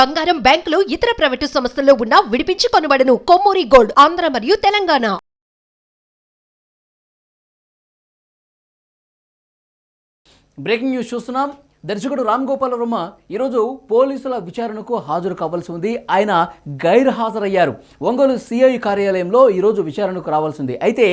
బంగారం బ్యాంకులు ఇతర ప్రైవేటు సంస్థల్లో ఉన్న విడిపించి కొనబడను. కొమ్మూరి గోల్డ్ ఆంధ్ర మరియు తెలంగాణ. బ్రేకింగ్ న్యూస్ చూస్తున్నాం. దర్శకుడు రామ్ గోపాల్ వర్మ ఈరోజు పోలీసుల విచారణకు హాజరు కావాల్సి ఉంది. ఆయన గైర్ హాజరయ్యారు ఒంగోలు సిఐ కార్యాలయంలో ఈరోజు విచారణకు రావాల్సింది. అయితే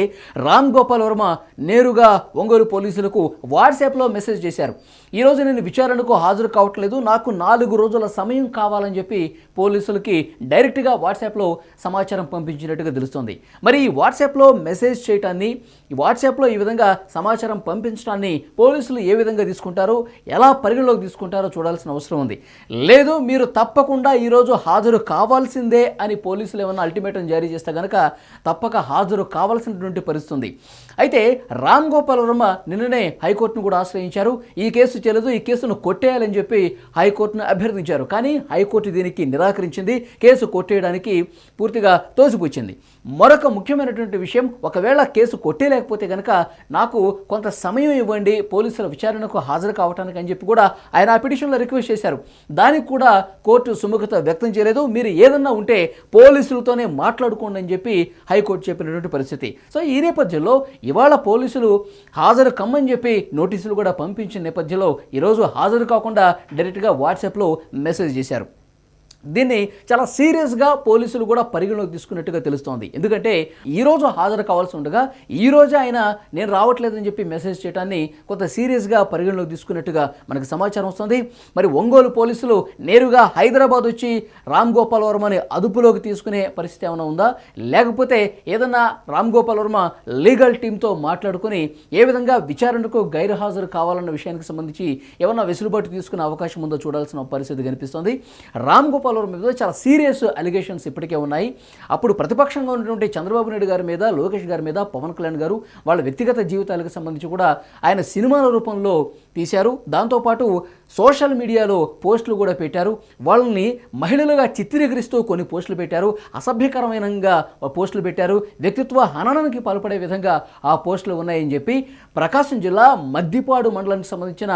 రామ్ గోపాల్ వర్మ నేరుగా ఒంగోలు పోలీసులకు వాట్సాప్లో మెసేజ్ చేశారు. ఈరోజు నేను విచారణకు హాజరు కావట్లేదు. నాకు నాలుగు రోజుల సమయం కావాలని చెప్పి పోలీసులకి డైరెక్ట్గా వాట్సాప్లో సమాచారం పంపించినట్టుగా తెలుస్తోంది. మరి ఈ వాట్సాప్లో మెసేజ్ చేయటాన్ని వాట్సాప్లో ఈ విధంగా సమాచారం పంపించడాన్ని పోలీసులు ఏ విధంగా తీసుకుంటారో? ఎలా పరిగణలోకి తీసుకుంటారో చూడాల్సిన అవసరం ఉంది. లేదు మీరు తప్పకుండా ఈరోజు హాజరు కావాల్సిందే అని పోలీసులు ఏమన్నా అల్టిమేటం జారీ చేస్తే కనుక తప్పక హాజరు కావాల్సినటువంటి పరిస్థితుంది అయితే రామ్ గోపాల్ వర్మ నిన్ననే హైకోర్టును కూడా ఆశ్రయించారు. ఈ కేసు చెల్లదు ఈ కేసును కొట్టేయాలని చెప్పి హైకోర్టును అభ్యర్థించారు. కానీ హైకోర్టు దీనికి నిరాకరించింది. కేసు కొట్టేయడానికి పూర్తిగా తోసిపుచ్చింది. మరొక ముఖ్యమైనటువంటి విషయం ఒకవేళ కేసు కొట్టేయలేకపోతే కనుక నాకు కొంత సమయం ఇవ్వండి పోలీసుల విచారణకు హాజరు కావటానికి అని చెప్పి కూడా ఆయన ఆ పిటిషన్లో రిక్వెస్ట్ చేశారు. దానికి కూడా కోర్టు సుముఖత వ్యక్తం చేయలేదు. మీరు ఏదన్నా ఉంటే పోలీసులతోనే మాట్లాడుకోండి అని చెప్పి హైకోర్టు చెప్పినటువంటి పరిస్థితి. సో ఈ నేపథ్యంలో ఇవాళ పోలీసులు హాజరు కమ్మని చెప్పి నోటీసులు కూడా పంపించిన నేపథ్యంలో ఈరోజు హాజరు కాకుండా డైరెక్ట్గా వాట్సాప్లో మెసేజ్ చేశారు. దీన్ని చాలా సీరియస్గా పోలీసులు కూడా పరిగణలోకి తీసుకున్నట్టుగా తెలుస్తోంది. ఎందుకంటే ఈరోజు హాజరు కావాల్సి ఉండగా ఈ ఆయన నేను రావట్లేదని చెప్పి మెసేజ్ చేయడాన్ని కొంత సీరియస్గా పరిగణలోకి తీసుకున్నట్టుగా మనకు సమాచారం వస్తుంది. మరి ఒంగోలు పోలీసులు నేరుగా హైదరాబాద్ వచ్చి రామ్ గోపాల్ వర్మని అదుపులోకి తీసుకునే పరిస్థితి ఏమైనా ఉందా? లేకపోతే ఏదన్నా రామ్ గోపాల్ వర్మ లీగల్ టీంతో మాట్లాడుకుని ఏ విధంగా విచారణకు గైర్హాజరు కావాలన్న విషయానికి సంబంధించి ఏమన్నా వెసులుబాటు తీసుకునే అవకాశం ఉందో చూడాల్సిన పరిస్థితి కనిపిస్తోంది. రామ్ గోపాల్ వర్మ మీద చాలా సీరియస్ అలిగేషన్స్ ఇప్పటికే ఉన్నాయి. అప్పుడు ప్రతిపక్షంగా ఉన్నటువంటి చంద్రబాబు నాయుడు గారి మీద లోకేష్ గారి మీద పవన్ కళ్యాణ్ గారు వాళ్ళ వ్యక్తిగత జీవితాలకు సంబంధించి కూడా ఆయన సినిమాల రూపంలో తీశారు. దాంతోపాటు సోషల్ మీడియాలో పోస్టులు కూడా పెట్టారు. వాళ్ళని మహిళలుగా చిత్రీకరిస్తూ కొన్ని పోస్టులు పెట్టారు. అసభ్యకరమైనగా పోస్టులు పెట్టారు. వ్యక్తిత్వ హననానికి పాల్పడే విధంగా ఆ పోస్టులు ఉన్నాయని చెప్పి ప్రకాశం జిల్లా మద్దిపాడు మండలానికి సంబంధించిన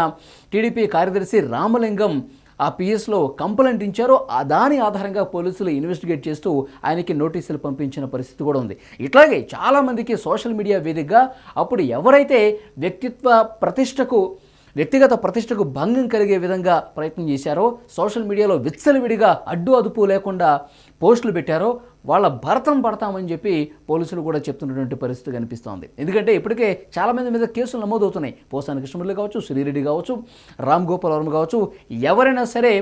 టీడీపీ కార్యదర్శి రామలింగం ఆ పిఎస్లో కంప్లైంట్ ఇచ్చారో ఆ దాని ఆధారంగా పోలీసులు ఇన్వెస్టిగేట్ చేస్తూ ఆయనకి నోటీసులు పంపించిన పరిస్థితి కూడా ఉంది. ఇట్లాగే చాలామందికి సోషల్ మీడియా వేదికగా అప్పుడు ఎవరైతే వ్యక్తిత్వ ప్రతిష్టకు వ్యక్తిగత ప్రతిష్టకు భంగం కలిగే విధంగా ప్రయత్నం చేశారో సోషల్ మీడియాలో విచ్చలవిడిగా అడ్డు అదుపు లేకుండా పోస్టులు పెట్టారో వాళ్ళ భరతం పడతామని చెప్పి పోలీసులు కూడా చెప్తున్నటువంటి పరిస్థితి కనిపిస్తోంది. ఎందుకంటే ఇప్పటికే చాలామంది మీద కేసులు నమోదవుతున్నాయి. పోసాని కృష్ణమురళి కావచ్చు శ్రీరెడ్డి కావచ్చు రామ్ గోపాల్ వర్మ కావచ్చు ఎవరైనా సరే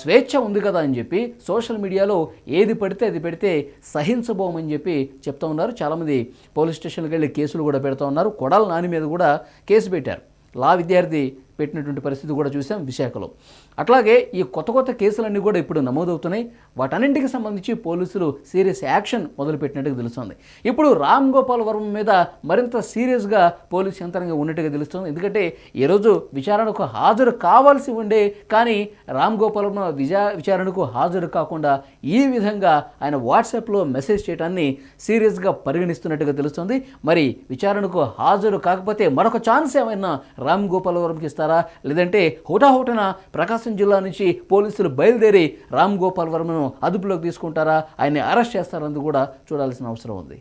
స్వేచ్ఛ ఉంది కదా అని చెప్పి సోషల్ మీడియాలో ఏది పడితే అది పెడితే సహించబోమని చెప్పి చెప్తా ఉన్నారు. చాలామంది పోలీస్ స్టేషన్కి వెళ్ళి కేసులు కూడా పెడతా ఉన్నారు. కొడాల నాని మీద కూడా కేసు పెట్టారు. లా విద్యార్థి పెట్టినటువంటి పరిస్థితి కూడా చూసాం విశాఖలో. అట్లాగే ఈ కొత్త కొత్త కేసులన్నీ కూడా ఇప్పుడు నమోదవుతున్నాయి. వాటన్నింటికి సంబంధించి పోలీసులు సీరియస్ యాక్షన్ మొదలుపెట్టినట్టుగా తెలుస్తుంది. ఇప్పుడు రామ్ గోపాల్ వర్మ మీద మరింత సీరియస్గా పోలీస్ యంత్రంగా ఉన్నట్టుగా తెలుస్తుంది. ఎందుకంటే ఈరోజు విచారణకు హాజరు కావాల్సి ఉండే కానీ రామ్ గోపాల్ వర్మ విజా విచారణకు హాజరు కాకుండా ఈ విధంగా ఆయన వాట్సాప్లో మెసేజ్ చేయడాన్ని సీరియస్గా పరిగణిస్తున్నట్టుగా తెలుస్తుంది. మరి విచారణకు హాజరు కాకపోతే మరొక ఛాన్స్ ఏమైనా రామ్ గోపాల్ వర్మకి ఇస్తారు? లేదంటే హుటాహుటన ప్రకాశం జిల్లా నుంచి పోలీసులు బయలుదేరి రామ్ గోపాల్ వర్మను అదుపులోకి తీసుకుంటారా? ఆయన్ని అరెస్ట్ చేస్తారన్నది కూడా చూడాల్సిన అవసరం ఉంది.